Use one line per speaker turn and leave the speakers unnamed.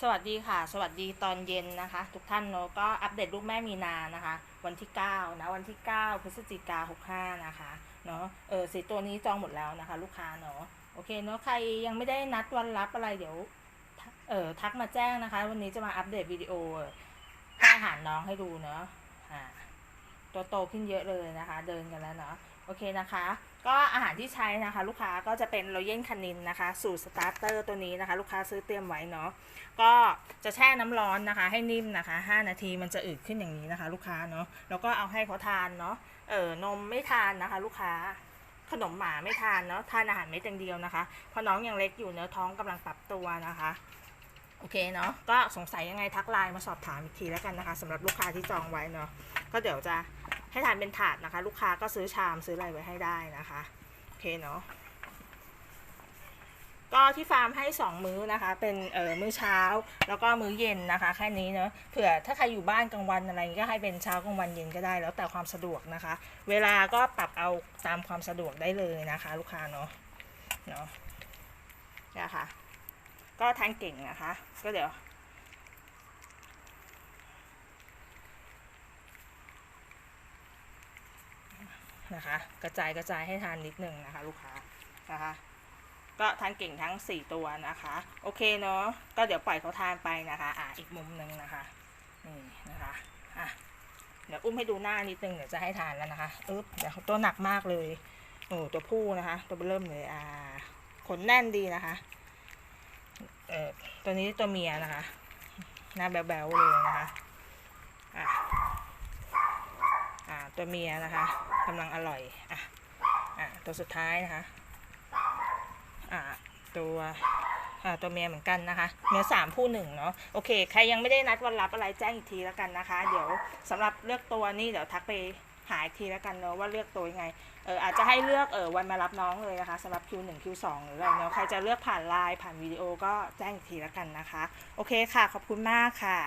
สวัสดีค่ะ สวัสดีตอนเย็นนะคะ ทุกท่านเนาะก็อัปเดตลูกแม่มีนานะคะ วันที่9นะวันที่ 9 พฤศจิกา65นะคะเนาะเออสีตัวนี้จองหมดแล้วนะคะ ลูกค้าเนาะโอเคเนาะใครยังไม่ได้นัดวันรับอะไรเดี๋ยวเออทักมาแจ้งนะคะ วันนี้จะมาอัปเดตวิดีโอให้อาหารน้องให้ดูเนาะอ่า ตัวโตขึ้นเยอะเลยนะคะ เดินกันแล้วเนาะโอเคนะคะ ก็อาหารที่ใช้นะคะ ลูกค้าก็จะเป็นโรเยนคานินนะคะสูตรสตาร์เตอร์ตัวนี้นะคะ ลูกค้าซื้อเตรียมไว้เนาะก็จะแช่น้ำร้อนนะคะ ให้นิ่มนะคะ 5 นาทีมันจะอืดขึ้นอย่างนี้นะคะ ลูกค้าเนาะแล้วก็เอาให้เขาทานเนาะเออนมไม่ทานนะคะ ลูกค้าขนมหมาไม่ทานเนาะทานอาหารเม็ดอย่างเดียวนะคะเพราะน้องยังเล็กอยู่เนื้อะท้องกำลังปรับตัวนะคะโอเคเนาะก็สงสัยยังไงทักไลน์มาสอบถามอีกทีแล้วกันนะคะสำหรับลูกค้าที่จองไว้เนาะก็เดี๋ยวจะ ให้ทานเป็นถาดนะคะ ลูกค้าก็ซื้อชามซื้ออะไรไว้ให้ได้นะคะโอเคเนาะก็ที่ฟาร์มให้ 2 มื้อนะคะ เป็นเออมื้อเช้าแล้วก็มื้อเย็นนะคะ แค่นี้เนอะเผื่อถ้าใครอยู่บ้านกลางวันอะไรอย่างงี้ก็ให้เป็นเช้ากลางวันเย็นก็ได้แล้วแต่ความสะดวกนะคะ เวลาก็ปรับเอาตามความสะดวกได้เลยนะคะ ลูกค้าเนาะเนาะนี่ยค่ะก็ทานเก่งนะคะ ก็เดี๋ยว นะคะ กระจายกระจายให้ทานนิดนึงนะคะ ลูกค้านะคะ ก็ทานเก่งทั้ง 4 ตัวนะคะ โอเคเนาะก็เดี๋ยวปล่อยเขาทานไปนะคะอะอีกมุมหนึ่งนะคะนี่นะคะอะเดี๋ยวอุ้มให้ดูหน้านิดนึงเดี๋ยวจะให้ทานแล้วนะคะอึ๊บเดี๋ยวตัวหนักมากเลยโอ้ตัวผู้นะคะ ตัวเริ่มเลยอ่าขนแน่นดีนะคะเอ่อตัวนี้ตัวเมียนะคะ หน้าแบ๊วๆเลยนะคะอะอ่า ตัวเมียนะคะกำลังอร่อยอะอะตัวสุดท้ายนะคะอ่าตัวอ่าตัวเมียเหมือนกันนะคะเนื้อสามผู้หนึ่งเนาะโอเค ใครยังไม่ได้นัดวันรับอะไรแจ้งอีกทีแล้วกันนะคะ เดี๋ยวสำหรับเลือกตัวนี่เดี๋ยวทักไปหาอีกทีแล้วกันเนาะว่าเลือกตัวยังไงเอออาจจะให้เลือกเออวันมารับน้องเลยนะคะสำหรับ Q1 Q2 หรืออะไรเนาะใครจะเลือกผ่านไลน์ผ่านวิดีโอก็แจ้งอีกทีแล้วกันนะคะ โอเคค่ะ ขอบคุณมากค่ะ